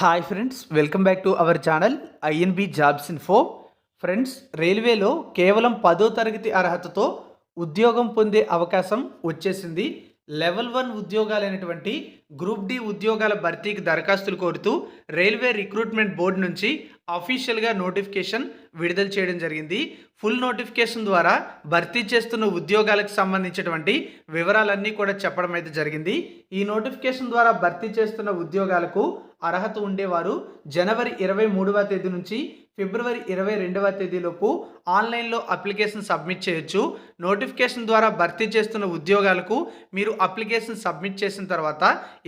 Hi friends welcome back to our channel INB jobs info friends రైల్వేలో కేవలం పదో తరగతి అర్హతతో ఉద్యోగం పొందే అవకాశం వచ్చేసింది. లెవెల్ వన్ ఉద్యోగాలైనటువంటి గ్రూప్ డి ఉద్యోగాల భర్తీకి దరఖాస్తులు కోరుతూ రైల్వే రిక్రూట్మెంట్ బోర్డు నుంచి అఫీషియల్గా నోటిఫికేషన్ విడుదల చేయడం జరిగింది. ఫుల్ నోటిఫికేషన్ ద్వారా భర్తీ చేస్తున్న ఉద్యోగాలకు సంబంధించినటువంటి వివరాలన్నీ కూడా చెప్పడం అయితే జరిగింది. ఈ నోటిఫికేషన్ ద్వారా భర్తీ చేస్తున్న ఉద్యోగాలకు అర్హత ఉండేవారు. జనవరి ఇరవై మూడవ తేదీ నుంచి ఫిబ్రవరి ఇరవై రెండవ తేదీలోపు ఆన్లైన్లో అప్లికేషన్ సబ్మిట్ చేయొచ్చు. నోటిఫికేషన్ ద్వారా భర్తీ చేస్తున్న ఉద్యోగాలకు మీరు అప్లికేషన్ సబ్మిట్ చేసిన తర్వాత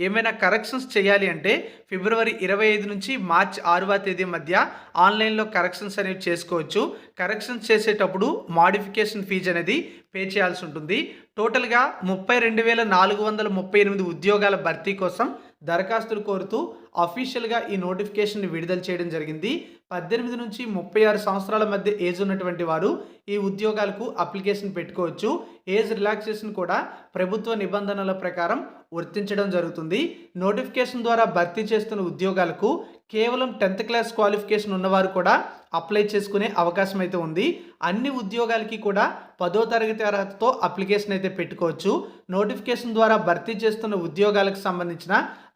ఏమైనా కరెక్షన్స్ చేయాలి అంటే ఫిబ్రవరి ఇరవై ఐదు నుంచి మార్చ్ ఆరవ తేదీ మధ్య ఆన్లైన్లో కరెక్షన్స్ అనేవి చేసుకోవచ్చు. కరెక్షన్స్ చేసేటప్పుడు మాడిఫికేషన్ ఫీజు అనేది పే చేయాల్సి ఉంటుంది. టోటల్గా ముప్పై రెండు వేల నాలుగు వందల ముప్పై ఎనిమిది ఉద్యోగాల భర్తీ కోసం దరఖాస్తులు కోరుతూ అఫీషియల్గా ఈ నోటిఫికేషన్ విడుదల చేయడం జరిగింది. పద్దెనిమిది నుంచి ముప్పై ఆరు సంవత్సరాల మధ్య ఏజ్ ఉన్నటువంటి వారు ఈ ఉద్యోగాలకు అప్లికేషన్ పెట్టుకోవచ్చు. ఏజ్ రిలాక్సేషన్ కూడా ప్రభుత్వ నిబంధనల ప్రకారం వర్తించడం జరుగుతుంది. నోటిఫికేషన్ ద్వారా భర్తీ చేస్తున్న ఉద్యోగాలకు కేవలం టెన్త్ క్లాస్ క్వాలిఫికేషన్ ఉన్నవారు కూడా అప్లై చేసుకునే అవకాశం అయితే ఉంది. అన్ని ఉద్యోగాలకి కూడా పదో తరగతి అర్హతతో అప్లికేషన్ అయితే పెట్టుకోవచ్చు. నోటిఫికేషన్ ద్వారా భర్తీ చేస్తున్న ఉద్యోగాలకు సంబంధించిన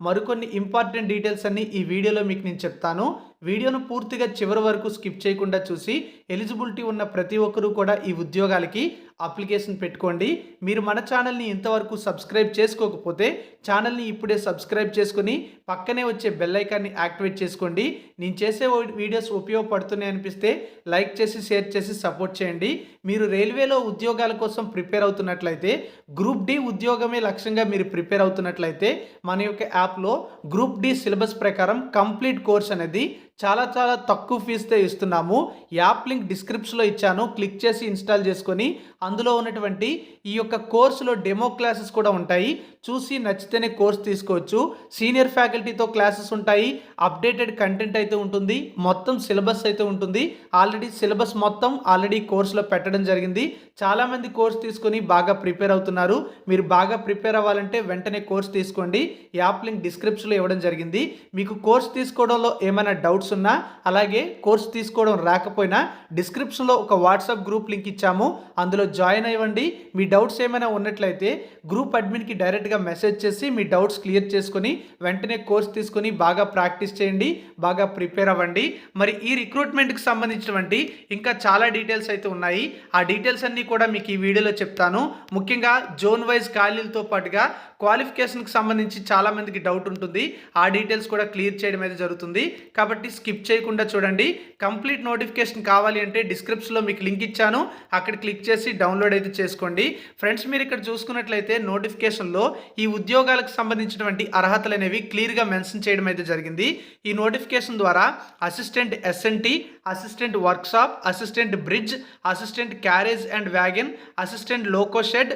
మరికొన్ని ఇంపార్టెంట్ డీటెయిల్స్ అన్ని ఈ వీడియోలో మీకు నేను చెప్తాను. వీడియోను పూర్తిగా చివరి వరకు స్కిప్ చేయకుండా చూసి ఎలిజిబిలిటీ ఉన్న ప్రతి ఒక్కరూ కూడా ఈ ఉద్యోగాలకి అప్లికేషన్ పెట్టుకోండి. మీరు మన ఛానల్ని ఇంతవరకు సబ్స్క్రైబ్ చేసుకోకపోతే ఛానల్ని ఇప్పుడే సబ్స్క్రైబ్ చేసుకుని పక్కనే వచ్చే బెల్ ఐకాన్ని యాక్టివేట్ చేసుకోండి. నేను చేసే వీడియోస్ ఉపయోగపడుతున్నాయి అనిపిస్తే లైక్ చేసి షేర్ చేసి సపోర్ట్ చేయండి. మీరు రైల్వేలో ఉద్యోగాల కోసం ప్రిపేర్ అవుతున్నట్లయితే గ్రూప్ డి ఉద్యోగమే లక్ష్యంగా మీరు ప్రిపేర్ అవుతున్నట్లయితే మన యొక్క యాప్లో గ్రూప్ డి సిలబస్ ప్రకారం కంప్లీట్ కోర్స్ అనేది చాలా చాలా తక్కువ ఫీజుతో ఇస్తున్నాము. యాప్ లింక్ డిస్క్రిప్షన్లో ఇచ్చాను. క్లిక్ చేసి ఇన్స్టాల్ చేసుకొని అందులో ఉన్నటువంటి ఈ యొక్క కోర్సులో డెమో క్లాసెస్ కూడా ఉంటాయి. చూసి నచ్చితేనే కోర్స్ తీసుకోవచ్చు. సీనియర్ ఫ్యాకల్టీతో క్లాసెస్ ఉంటాయి. అప్డేటెడ్ కంటెంట్ అయితే ఉంటుంది. మొత్తం సిలబస్ అయితే ఉంటుంది. ఆల్రెడీ సిలబస్ మొత్తం ఆల్రెడీ కోర్సులో పెట్టడం జరిగింది. చాలామంది కోర్స్ తీసుకొని బాగా ప్రిపేర్ అవుతున్నారు. మీరు బాగా ప్రిపేర్ అవ్వాలంటే వెంటనే కోర్స్ తీసుకోండి. యాప్ లింక్ డిస్క్రిప్షన్లో ఇవ్వడం జరిగింది. మీకు కోర్స్ తీసుకోవడంలో ఏమైనా డౌట్స్ ఉన్నా అలాగే కోర్స్ తీసుకోవడం రాకపోయినా డిస్క్రిప్షన్లో ఒక వాట్సాప్ గ్రూప్ లింక్ ఇచ్చాము. అందులో జాయిన్ అవ్వండి మీ డౌట్స్ ఏమైనా ఉన్నట్లయితే గ్రూప్ అడ్మిన్కి డైరెక్ట్గా మెసేజ్ చేసి మీ డౌట్స్ క్లియర్ చేసుకొని వెంటనే కోర్స్ తీసుకొని బాగా ప్రాక్టీస్ చేయండి బాగా ప్రిపేర్ అవ్వండి. మరి ఈ రిక్రూట్మెంట్కి సంబంధించినటువంటి ఇంకా చాలా డీటెయిల్స్ అయితే ఉన్నాయి. ఆ డీటెయిల్స్ అన్నీ కూడా మీకు ఈ వీడియోలో చెప్తాను. ముఖ్యంగా జోన్ వైజ్ ఖాళీలతో పాటుగా క్వాలిఫికేషన్కి సంబంధించి చాలామందికి డౌట్ ఉంటుంది. ఆ డీటెయిల్స్ కూడా క్లియర్ చేయడం అయితే జరుగుతుంది. కాబట్టి స్కిప్ చేయకుండా చూడండి. కంప్లీట్ నోటిఫికేషన్ కావాలి అంటే డిస్క్రిప్షన్లో మీకు లింక్ ఇచ్చాను. అక్కడ క్లిక్ చేసి డౌన్లోడ్ అయితే చేసుకోండి. ఫ్రెండ్స్ మీరు ఇక్కడ చూసుకున్నట్లయితే నోటిఫికేషన్లో ఈ ఉద్యోగాలకు సంబంధించినటువంటి అర్హతలు అనేవి క్లియర్గా మెన్షన్ చేయడం అయితే జరిగింది. ఈ నోటిఫికేషన్ ద్వారా assistant SNT assistant workshop assistant bridge assistant carriage and wagon assistant loco shed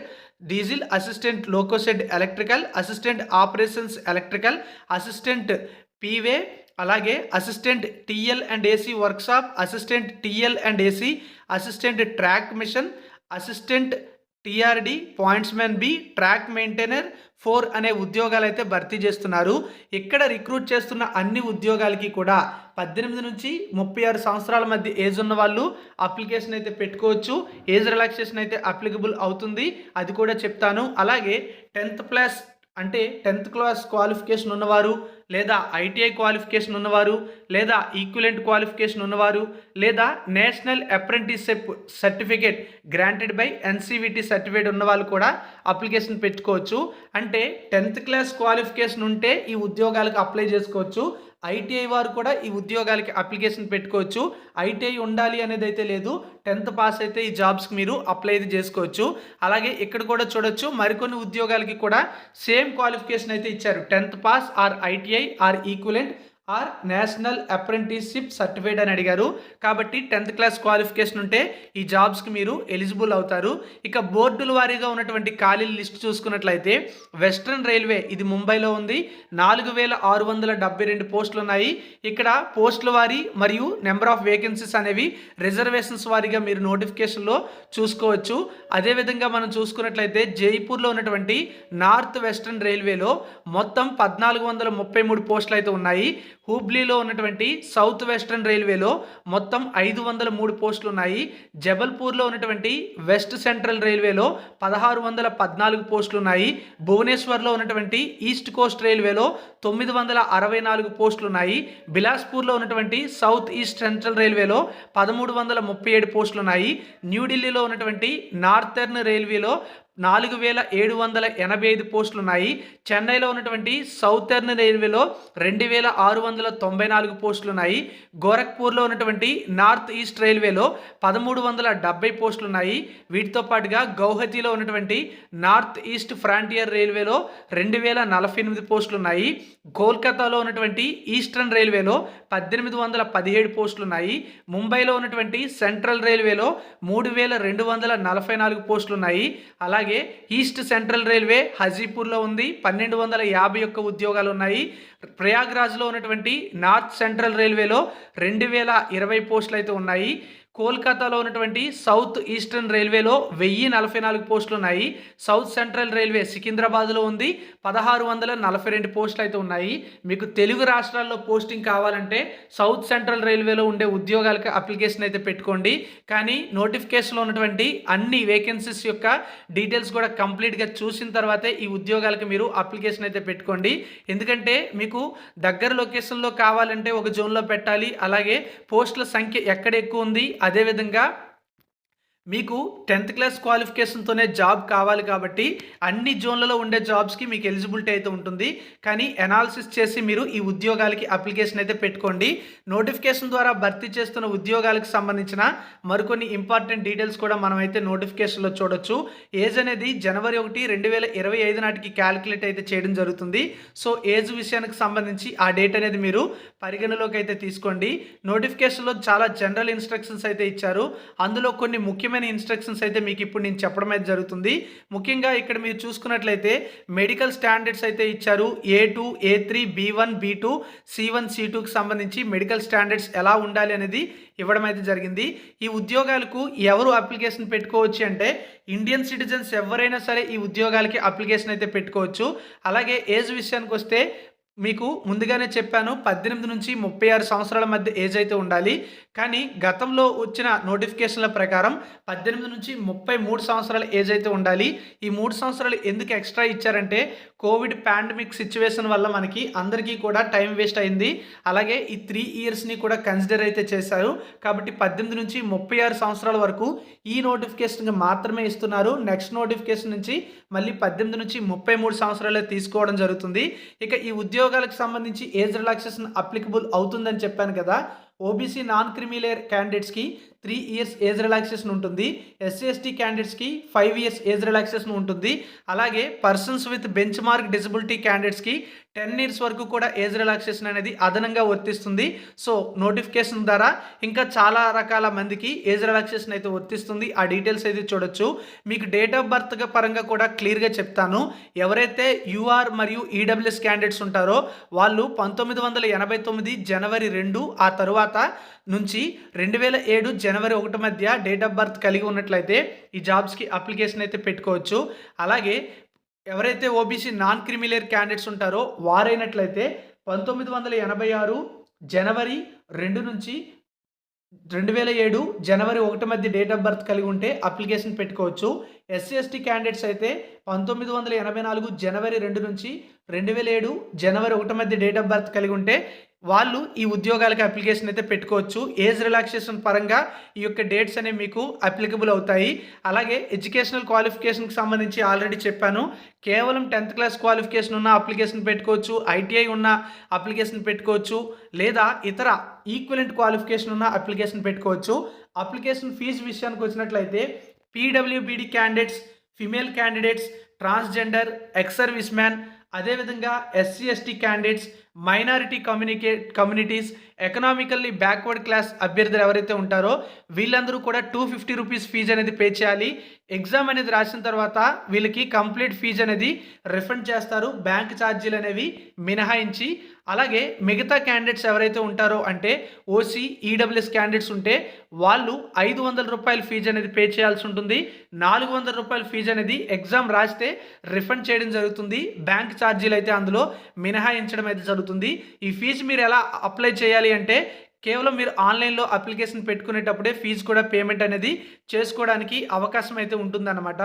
diesel assistant loco shed electrical assistant operations electrical assistant P way అలాగే assistant TL and AC workshop assistant TL and AC assistant track machine assistant TRD pointsmen B track maintainer four అనే ఉద్యోగాలు అయితే భర్తీ చేస్తున్నారు. ఇక్కడ recruit చేస్తున్న అన్ని ఉద్యోగాలకి కూడా పద్దెనిమిది నుంచి ముప్పై ఆరు సంవత్సరాల మధ్య ఏజ్ ఉన్న వాళ్ళు అప్లికేషన్ అయితే పెట్టుకోవచ్చు. ఏజ్ రిలాక్సేషన్ అయితే అప్లికబుల్ అవుతుంది. అది కూడా చెప్తాను. అలాగే టెన్త్ ప్లస్ అంటే టెన్త్ క్లాస్ క్వాలిఫికేషన్ ఉన్నవారు లేదా ఐటీఐ క్వాలిఫికేషన్ ఉన్నవారు లేదా ఈక్వలెంట్ క్వాలిఫికేషన్ ఉన్నవారు లేదా national apprenticeship certificate granted by NCVT certificate ఉన్న వాళ్ళు కూడా అప్లికేషన్ పెట్టుకోవచ్చు. అంటే టెన్త్ క్లాస్ క్వాలిఫికేషన్ ఉంటే ఈ ఉద్యోగాలకు అప్లై చేసుకోవచ్చు. ఐటీఐ వారు కూడా ఈ ఉద్యోగాలకి అప్లికేషన్ పెట్టుకోవచ్చు. ఐటీఐ ఉండాలి అనేది అయితే లేదు. టెన్త్ పాస్ అయితే ఈ జాబ్స్కి మీరు అప్లై అయితే చేసుకోవచ్చు. అలాగే ఇక్కడ కూడా చూడొచ్చు మరికొన్ని ఉద్యోగాలకి కూడా సేమ్ క్వాలిఫికేషన్ అయితే ఇచ్చారు. Tenth pass or ITI or equivalent or national apprenticeship certificate అని అడిగారు. కాబట్టి టెన్త్ క్లాస్ క్వాలిఫికేషన్ ఉంటే ఈ జాబ్స్కి మీరు ఎలిజిబుల్ అవుతారు. ఇక బోర్డుల వారీగా ఉన్నటువంటి ఖాళీల లిస్ట్ చూసుకున్నట్లయితే వెస్ట్రన్ రైల్వే ఇది ముంబైలో ఉంది. నాలుగు వేల ఆరు వందల డెబ్బై రెండు పోస్టులు ఉన్నాయి. ఇక్కడ పోస్టుల వారీ మరియు నెంబర్ ఆఫ్ వేకెన్సీస్ అనేవి రిజర్వేషన్స్ వారీగా మీరు నోటిఫికేషన్లో చూసుకోవచ్చు. అదేవిధంగా మనం చూసుకున్నట్లయితే జైపూర్లో ఉన్నటువంటి నార్త్ వెస్ట్రన్ రైల్వేలో మొత్తం పద్నాలుగు వందల ముప్పై మూడు పోస్టులు అయితే ఉన్నాయి. హూబ్లీలో ఉన్నటువంటి సౌత్ వెస్ట్రన్ రైల్వేలో మొత్తం ఐదు వందల మూడు పోస్టులు ఉన్నాయి జబల్పూర్లో ఉన్నటువంటి వెస్ట్ సెంట్రల్ రైల్వేలో పదహారు వందల పద్నాలుగు పోస్టులు ఉన్నాయి భువనేశ్వర్లో ఉన్నటువంటి ఈస్ట్ కోస్ట్ రైల్వేలో తొమ్మిది వందల అరవై నాలుగు పోస్టులు ఉన్నాయి బిలాస్పూర్లో ఉన్నటువంటి సౌత్ ఈస్ట్ సెంట్రల్ రైల్వేలో పదమూడు వందల ముప్పై ఏడు పోస్టులు ఉన్నాయి న్యూఢిల్లీలో ఉన్నటువంటి నార్థర్న్ రైల్వేలో నాలుగు వేల ఏడు వందల ఎనభై ఐదు పోస్టులు ఉన్నాయి చెన్నైలో ఉన్నటువంటి సౌతర్న్ రైల్వేలో రెండు వేల ఆరు వందల తొంభై నాలుగు పోస్టులు ఉన్నాయి గోరఖ్పూర్లో ఉన్నటువంటి నార్త్ ఈస్ట్ రైల్వేలో పదమూడు వందల డెబ్బై పోస్టులు ఉన్నాయి వీటితో పాటుగా గౌహతిలో ఉన్నటువంటి నార్త్ ఈస్ట్ ఫ్రాంటియర్ రైల్వేలో రెండు వేల నలభై ఎనిమిది పోస్టులు ఉన్నాయి కోల్కతాలో ఉన్నటువంటి ఈస్టర్న్ రైల్వేలో పద్దెనిమిది వందల పదిహేడు పోస్టులు ఉన్నాయి ముంబైలో ఉన్నటువంటి సెంట్రల్ రైల్వేలో మూడు వేల రెండు వందల నలభై నాలుగు పోస్టులు ఉన్నాయి అలాగే ఈస్ట్ సెంట్రల్ రైల్వే హజీపూర్లో ఉంది. పన్నెండు వందల యాభై ఒక్క ఉద్యోగాలు ఉన్నాయి ప్రయాగ్రాజ్లో ఉన్నటువంటి నార్త్ సెంట్రల్ రైల్వేలో రెండు వేల ఇరవై పోస్టులు అయితే ఉన్నాయి. కోల్కతాలో ఉన్నటువంటి సౌత్ ఈస్టర్న్ రైల్వేలో వెయ్యి నలభై నాలుగు పోస్టులు ఉన్నాయి. సౌత్ సెంట్రల్ రైల్వే సికింద్రాబాద్లో ఉంది. పదహారు వందల నలభై రెండు పోస్టులు అయితే ఉన్నాయి. మీకు తెలుగు రాష్ట్రాల్లో పోస్టింగ్ కావాలంటే సౌత్ సెంట్రల్ రైల్వేలో ఉండే ఉద్యోగాలకు అప్లికేషన్ అయితే పెట్టుకోండి. కానీ నోటిఫికేషన్లో ఉన్నటువంటి అన్ని వేకెన్సీస్ యొక్క డీటెయిల్స్ కూడా కంప్లీట్గా చూసిన తర్వాతే ఈ ఉద్యోగాలకు మీరు అప్లికేషన్ అయితే పెట్టుకోండి. ఎందుకంటే మీకు దగ్గర లొకేషన్లో కావాలంటే ఒక జోన్లో పెట్టాలి. అలాగే పోస్టుల సంఖ్య ఎక్కడ ఎక్కువ ఉంది? అదేవిధంగా మీకు టెన్త్ క్లాస్ క్వాలిఫికేషన్తోనే జాబ్ కావాలి కాబట్టి అన్ని జోన్లలో ఉండే జాబ్స్కి మీకు ఎలిజిబిలిటీ అయితే ఉంటుంది. కానీ ఎనాలిసిస్ చేసి మీరు ఈ ఉద్యోగాలకి అప్లికేషన్ అయితే పెట్టుకోండి. నోటిఫికేషన్ ద్వారా భర్తీ చేస్తున్న ఉద్యోగాలకు సంబంధించిన మరికొన్ని ఇంపార్టెంట్ డీటెయిల్స్ కూడా మనం అయితే నోటిఫికేషన్లో చూడొచ్చు. ఏజ్ అనేది జనవరి ఒకటి రెండు వేల ఇరవై ఐదు నాటికి క్యాలిక్యులేట్ అయితే చేయడం జరుగుతుంది. సో ఏజ్ విషయానికి సంబంధించి ఆ డేట్ అనేది మీరు పరిగణలోకి అయితే తీసుకోండి. నోటిఫికేషన్లో చాలా జనరల్ ఇన్స్ట్రక్షన్స్ అయితే ఇచ్చారు. అందులో కొన్ని ముఖ్యమైన ఇన్స్ట్రక్షన్స్ అయితే మీకు ఇప్పుడు నేను చెప్పడం అయితే జరుగుతుంది. ముఖ్యంగా ఇక్కడ మీరు చూసుకున్నట్లయితే మెడికల్ స్టాండర్డ్స్ అయితే ఇచ్చారు. A two A three B one B two C one C టూకి సంబంధించి మెడికల్ స్టాండర్డ్స్ ఎలా ఉండాలి అనేది ఇవ్వడం అయితే జరిగింది. ఈ ఉద్యోగాలకు ఎవరు అప్లికేషన్ పెట్టుకోవచ్చు అంటే ఇండియన్ సిటిజన్స్ ఎవరైనా సరే ఈ ఉద్యోగాలకి అప్లికేషన్ అయితే పెట్టుకోవచ్చు. అలాగే ఏజ్ విషయానికి వస్తే మీకు ముందుగానే చెప్పాను పద్దెనిమిది నుంచి ముప్పై ఆరు సంవత్సరాల మధ్య ఏజ్ అయితే ఉండాలి. కానీ గతంలో వచ్చిన నోటిఫికేషన్ల ప్రకారం పద్దెనిమిది నుంచి ముప్పై మూడు సంవత్సరాల ఏజ్ అయితే ఉండాలి. ఈ మూడు సంవత్సరాలు ఎందుకు ఎక్స్ట్రా ఇచ్చారంటే కోవిడ్ పాండమిక్ సిచ్యువేషన్ వల్ల మనకి అందరికీ కూడా టైం వేస్ట్ అయింది. అలాగే ఈ త్రీ ఇయర్స్ని కూడా కన్సిడర్ అయితే చేశారు. కాబట్టి పద్దెనిమిది నుంచి ముప్పై ఆరు సంవత్సరాల వరకు ఈ నోటిఫికేషన్కి మాత్రమే ఇస్తున్నారు. నెక్స్ట్ నోటిఫికేషన్ నుంచి మళ్ళీ పద్దెనిమిది నుంచి ముప్పై మూడు సంవత్సరాలే తీసుకోవడం జరుగుతుంది. ఇక ఈ ఉద్యోగాలకు సంబంధించి ఏజ్ రిలాక్సేషన్ అప్లికబుల్ అవుతుందని చెప్పాను కదా ఓబీసీ నాన్ క్రిమిలేర్ క్యాండిడేట్స్కి త్రీ ఇయర్స్ ఏజ్ రిలాక్సేషన్ ఉంటుంది. ఎస్సీ ఎస్టీ క్యాండిడేట్స్కి ఫైవ్ ఇయర్స్ ఏజ్ రిలాక్సేషన్ ఉంటుంది. అలాగే persons with benchmark disability క్యాండిడేట్స్కి టెన్ ఇయర్స్ వరకు కూడా ఏజ్ రిలాక్సేషన్ అనేది అదనంగా వర్తిస్తుంది. సో నోటిఫికేషన్ ద్వారా ఇంకా చాలా రకాల మందికి ఏజ్ రిలాక్సేషన్ అయితే వర్తిస్తుంది. ఆ డీటెయిల్స్ అయితే చూడొచ్చు. మీకు డేట్ ఆఫ్ బర్త్ పరంగా కూడా క్లియర్గా చెప్తాను. ఎవరైతే యూఆర్ మరియు ఈడబ్ల్యూఎస్ క్యాండిడేట్స్ ఉంటారో వాళ్ళు పంతొమ్మిది వందల ఎనభై తొమ్మిది జనవరి రెండు ఆ తరువాత నుంచి రెండు వేల ఏడు జనవరి ఒకటి మధ్య డేట్ ఆఫ్ బర్త్ కలిగి ఉన్నట్లయితే ఈ జాబ్స్కి అప్లికేషన్ అయితే పెట్టుకోవచ్చు. అలాగే ఎవరైతే ఓబీసీ నాన్ క్రిమిలేర్ క్యాండిడేట్స్ ఉంటారో వారైనట్లయితే పంతొమ్మిది వందల ఎనభై ఆరు జనవరి రెండు నుంచి రెండు వేల ఏడు జనవరి ఒకటి మధ్య డేట్ ఆఫ్ బర్త్ కలిగి ఉంటే అప్లికేషన్ పెట్టుకోవచ్చు. ఎస్సీ ఎస్టీ క్యాండిడేట్స్ అయితే పంతొమ్మిది వందల ఎనభై నాలుగు జనవరి రెండు నుంచి రెండు వేల ఏడు జనవరి ఒకటి మధ్య డేట్ ఆఫ్ బర్త్ కలిగి ఉంటే వాళ్ళు ఈ ఉద్యోగాలకి అప్లికేషన్ అయితే పెట్టుకోవచ్చు. ఏజ్ రిలాక్సేషన్ పరంగా ఈ యొక్క డేట్స్ అనేవి మీకు అప్లికబుల్ అవుతాయి. అలాగే ఎడ్యుకేషనల్ క్వాలిఫికేషన్కి సంబంధించి ఆల్రెడీ చెప్పాను. కేవలం టెన్త్ క్లాస్ క్వాలిఫికేషన్ ఉన్న అప్లికేషన్ పెట్టుకోవచ్చు. ఐటీఐ ఉన్న అప్లికేషన్ పెట్టుకోవచ్చు. లేదా ఇతర ఈక్వలెంట్ క్వాలిఫికేషన్ ఉన్న అప్లికేషన్ పెట్టుకోవచ్చు. అప్లికేషన్ ఫీజు విషయానికి వచ్చినట్లయితే PWBD candidates female candidates transgender ex service man అదేవిధంగా SC ST candidates minority communicate communities economically backward class అభ్యర్థులు ఎవరైతే ఉంటారో వీళ్ళందరూ కూడా టూ ఫిఫ్టీ రూపీస్ ఫీజు అనేది పే చేయాలి. ఎగ్జామ్ అనేది రాసిన తర్వాత వీళ్ళకి కంప్లీట్ ఫీజు అనేది రిఫండ్ చేస్తారు. బ్యాంక్ ఛార్జీలు అనేవి మినహాయించి అలాగే మిగతా క్యాండిడేట్స్ ఎవరైతే ఉంటారో అంటే ఓసీ ఈడబ్ల్యూఎస్ క్యాండిడేట్స్ ఉంటే వాళ్ళు ఐదు వందల రూపాయల ఫీజు అనేది పే చేయాల్సి ఉంటుంది. నాలుగు వందల రూపాయల ఫీజు అనేది ఎగ్జామ్ రాస్తే రిఫండ్ చేయడం జరుగుతుంది. బ్యాంక్ ఛార్జీలు అయితే అందులో మినహాయించడం అయితే జరుగుతుంది. ఈ ఫీజు మీరు ఎలా అప్లై చేయాలి? అంటే కేవలం మీరు ఆన్లైన్లో అప్లికేషన్ పెట్టుకునేటప్పుడే ఫీజు కూడా పేమెంట్ అనేది చేసుకోవడానికి అవకాశం అయితే ఉంటుందన్నమాట.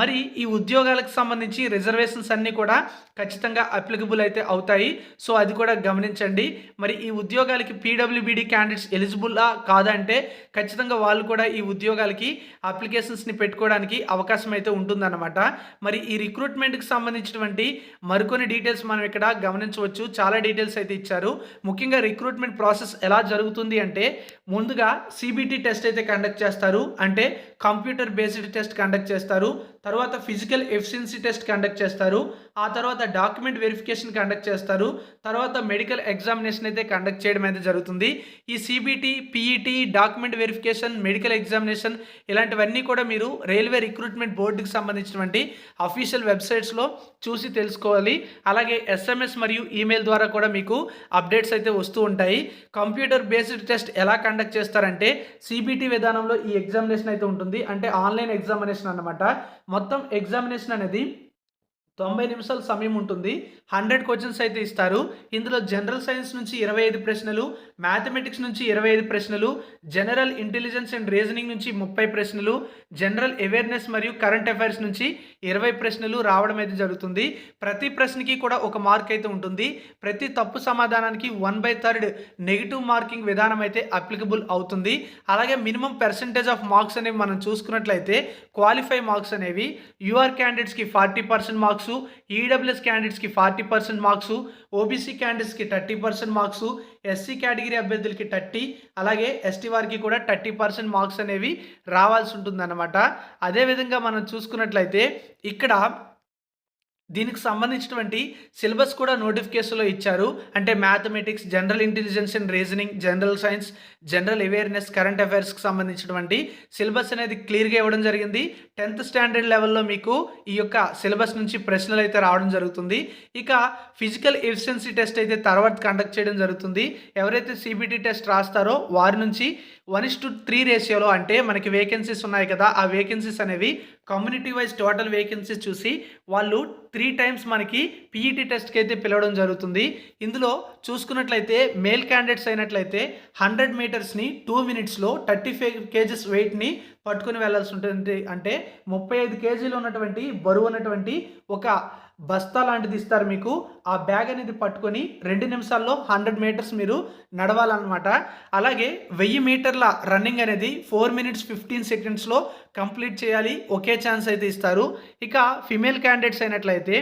మరి ఈ ఉద్యోగాలకు సంబంధించి రిజర్వేషన్స్ అన్నీ కూడా ఖచ్చితంగా అప్లికబుల్ అయితే అవుతాయి. సో అది కూడా గమనించండి. మరి ఈ ఉద్యోగాలకి పీడబ్ల్యూబీడీ క్యాండిడేట్స్ ఎలిజిబుల్లా కాదంటే ఖచ్చితంగా వాళ్ళు కూడా ఈ ఉద్యోగాలకి అప్లికేషన్స్ని పెట్టుకోవడానికి అవకాశం అయితే ఉంటుందన్నమాట. మరి ఈ రిక్రూట్మెంట్కి సంబంధించినటువంటి మరికొన్ని డీటెయిల్స్ మనం ఇక్కడ గమనించవచ్చు. చాలా డీటెయిల్స్ అయితే ఇచ్చారు. ముఖ్యంగా రిక్రూట్మెంట్ ప్రాసెస్ ఎలా జరుగుతుంది అంటే ముందుగా సిబిటి టెస్ట్ అయితే కండక్ట్ చేస్తారు. అంటే కంప్యూటర్ బేస్డ్ టెస్ట్ కండక్ట్ చేస్తారు. తర్వాత ఫిజికల్ ఎఫిషియన్సీ టెస్ట్ కండక్ట్ చేస్తారు. ఆ తర్వాత డాక్యుమెంట్ వెరిఫికేషన్ కండక్ట్ చేస్తారు. తర్వాత మెడికల్ ఎగ్జామినేషన్ అయితే కండక్ట్ చేయడం అయితే జరుగుతుంది. ఈ CBT PET document verification medical examination ఇలాంటివన్నీ కూడా మీరు రైల్వే రిక్రూట్మెంట్ బోర్డుకి సంబంధించినటువంటి అఫీషియల్ వెబ్సైట్స్లో చూసి తెలుసుకోవాలి. అలాగే ఎస్ఎంఎస్ మరియు ఈమెయిల్ ద్వారా కూడా మీకు అప్డేట్స్ అయితే వస్తూ ఉంటాయి. కంప్యూటర్ బేస్డ్ టెస్ట్ ఎలా కండక్ట్ చేస్తారంటే సిబిటి విధానంలో ఈ ఎగ్జామినేషన్ అయితే ఉంటుంది. అంటే ఆన్లైన్ ఎగ్జామినేషన్ అనమాట మొత్తం ఎగ్జామినేషన్ అనేది తొంభై నిమిషాల సమయం ఉంటుంది. హండ్రెడ్ క్వశ్చన్స్ అయితే ఇస్తారు. ఇందులో జనరల్ సైన్స్ నుంచి ఇరవై ఐదు ప్రశ్నలు మ్యాథమెటిక్స్ నుంచి ఇరవై ఐదు ప్రశ్నలు జనరల్ ఇంటెలిజెన్స్ అండ్ రీజనింగ్ నుంచి ముప్పై ప్రశ్నలు జనరల్ అవేర్నెస్ మరియు కరెంట్ అఫైర్స్ నుంచి ఇరవై ప్రశ్నలు రావడం అయితే జరుగుతుంది. ప్రతి ప్రశ్నకి కూడా ఒక మార్క్ అయితే ఉంటుంది. ప్రతి తప్పు సమాధానానికి one by third negative marking విధానం అయితే అప్లికబుల్ అవుతుంది. అలాగే మినిమం పర్సంటేజ్ ఆఫ్ మార్క్స్ అనేవి మనం చూసుకున్నట్లయితే క్వాలిఫై మార్క్స్ అనేవి యూఆర్ క్యాండిడేట్స్కి ఫార్టీ పర్సెంట్ మార్క్స్ ఈడబ్ల్యూఎస్ క్యాండిడేట్స్కి ఫార్టీ పర్సెంట్ మార్క్స్ ఓబీసీ క్యాండిడేట్స్కి thirty percent marks SC category అభ్యర్థులకి థర్టీ అలాగే ఎస్టీ వారికి కూడా థర్టీ పర్సెంట్ మార్క్స్ అనేవి రావాల్సి ఉంటుందన్నమాట. అదేవిధంగా మనం చూసుకున్నట్లయితే ఇక్కడ దీనికి సంబంధించినటువంటి సిలబస్ కూడా నోటిఫికేషన్లో ఇచ్చారు. అంటే mathematics general intelligence and reasoning general science general awareness current అఫైర్స్కి సంబంధించినటువంటి సిలబస్ అనేది క్లియర్గా ఇవ్వడం జరిగింది. టెన్త్ స్టాండర్డ్ లెవెల్లో మీకు ఈ యొక్క సిలబస్ నుంచి ప్రశ్నలు అయితే రావడం జరుగుతుంది. ఇక ఫిజికల్ ఎఫిషియన్సీ టెస్ట్ అయితే తర్వాత కండక్ట్ చేయడం జరుగుతుంది. ఎవరైతే సిబిటి టెస్ట్ రాస్తారో వారి నుంచి వన్ ఇస్ టు త్రీ రేషియోలో అంటే మనకి వేకెన్సీస్ ఉన్నాయి కదా ఆ వేకెన్సీస్ అనేవి కమ్యూనిటీ వైజ్ టోటల్ వేకెన్సీస్ చూసి వాళ్ళు త్రీ టైమ్స్ మనకి పీఈటీ టెస్ట్కి అయితే పిలవడం జరుగుతుంది. ఇందులో చూసుకున్నట్లయితే మేల్ క్యాండిడేట్స్ అయినట్లయితే హండ్రెడ్ మీటర్స్ని టూ మినిట్స్లో థర్టీ ఫైవ్ కేజెస్ వెయిట్ని పట్టుకుని వెళ్ళాల్సి ఉంటుంది. అంటే ముప్పై ఐదు కేజీలు ఉన్నటువంటి బరువు ఉన్నటువంటి ఒక బస్తా లాంటిది ఇస్తారు మీకు. ఆ బ్యాగ్ అనేది పట్టుకొని రెండు నిమిషాల్లో హండ్రెడ్ మీటర్స్ మీరు నడవాలన్నమాట. అలాగే వెయ్యి మీటర్ల రన్నింగ్ అనేది ఫోర్ మినిట్స్ ఫిఫ్టీన్ సెకండ్స్లో కంప్లీట్ చేయాలి. ఒకే ఛాన్స్ అయితే ఇస్తారు. ఇక ఫిమేల్ క్యాండిడేట్స్ అయినట్లయితే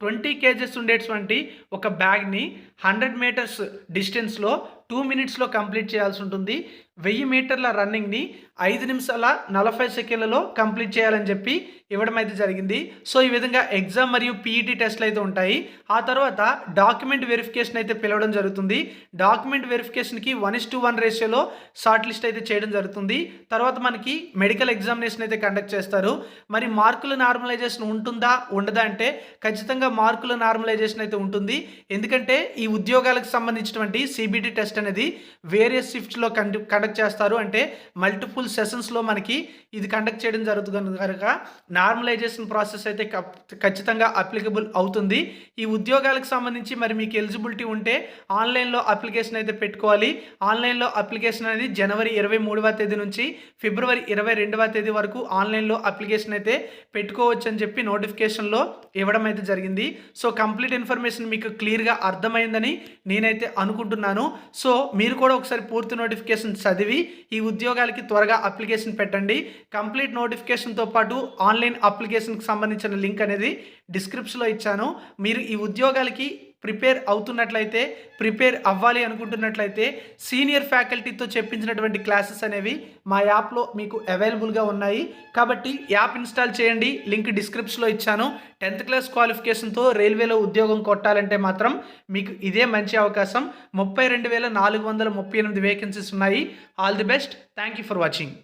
ట్వంటీ కేజెస్ ఉండేటువంటి ఒక బ్యాగ్ని హండ్రెడ్ మీటర్స్ డిస్టెన్స్లో టూ మినిట్స్లో కంప్లీట్ చేయాల్సి ఉంటుంది. వెయ్యి మీటర్ల రన్నింగ్ని ఐదు నిమిషాల నలభై సెకండ్లలో కంప్లీట్ చేయాలని చెప్పి ఇవ్వడం అయితే జరిగింది. సో ఈ విధంగా ఎగ్జామ్ మరియు పీఈటీ టెస్ట్లు అయితే ఉంటాయి. ఆ తర్వాత డాక్యుమెంట్ వెరిఫికేషన్ అయితే పిలవడం జరుగుతుంది. డాక్యుమెంట్ వెరిఫికేషన్కి వన్ ఇస్ టు వన్ రేషియోలో షార్ట్ లిస్ట్ అయితే చేయడం జరుగుతుంది. తర్వాత మనకి మెడికల్ ఎగ్జామినేషన్ అయితే కండక్ట్ చేస్తారు. మరి మార్కుల నార్మలైజేషన్ ఉంటుందా ఉండదా అంటే ఖచ్చితంగా మార్కుల నార్మలైజేషన్ అయితే ఉంటుంది. ఎందుకంటే ఈ ఉద్యోగాలకు సంబంధించినటువంటి సిబిటీ టెస్ట్ అనేది వేరియస్ షిఫ్ట్స్లో కండక్ట్ చేస్తారు అంటే మల్టిపుల్ సెషన్స్లో మనకి ఇది కండక్ట్ చేయడం జరుగుతుంది కనుక నార్మలైజేషన్ ప్రాసెస్ అయితే ఖచ్చితంగా అప్లికబుల్ అవుతుంది. ఈ ఉద్యోగాలకు సంబంధించి మరి మీకు ఎలిజిబిలిటీ ఉంటే ఆన్లైన్లో అప్లికేషన్ అయితే పెట్టుకోవాలి. ఆన్లైన్లో అప్లికేషన్ అనేది జనవరి ఇరవై మూడవ తేదీ నుంచి ఫిబ్రవరి ఇరవై రెండవ తేదీ వరకు ఆన్లైన్లో అప్లికేషన్ అయితే పెట్టుకోవచ్చు అని చెప్పి నోటిఫికేషన్లో ఇవ్వడం అయితే జరిగింది. సో కంప్లీట్ ఇన్ఫర్మేషన్ మీకు క్లియర్గా అర్థమైందని నేనైతే అనుకుంటున్నాను. సో మీరు కూడా ఒకసారి పూర్తి నోటిఫికేషన్ చదివి ఈ ఉద్యోగాలకి త్వరగా అప్లికేషన్ పెట్టండి. కంప్లీట్ నోటిఫికేషన్తో పాటు ఆన్లైన్ అప్లికేషన్కి సంబంధించిన లింక్ అనేది డిస్క్రిప్షన్లో ఇచ్చాను. మీరు ఈ ఉద్యోగాలకి ప్రిపేర్ అవుతున్నట్లయితే ప్రిపేర్ అవ్వాలి అనుకుంటున్నట్లయితే సీనియర్ ఫ్యాకల్టీతో చెప్పించినటువంటి క్లాసెస్ అనేవి మా యాప్లో మీకు అవైలబుల్గా ఉన్నాయి. కాబట్టి యాప్ ఇన్స్టాల్ చేయండి. లింక్ డిస్క్రిప్షన్లో ఇచ్చాను. టెన్త్ క్లాస్ క్వాలిఫికేషన్తో రైల్వేలో ఉద్యోగం కొట్టాలంటే మాత్రం మీకు ఇదే మంచి అవకాశం. ముప్పై రెండు వేల నాలుగు వందల ముప్పై ఎనిమిది వేకెన్సీస్ ఉన్నాయి. All the best thank you for watching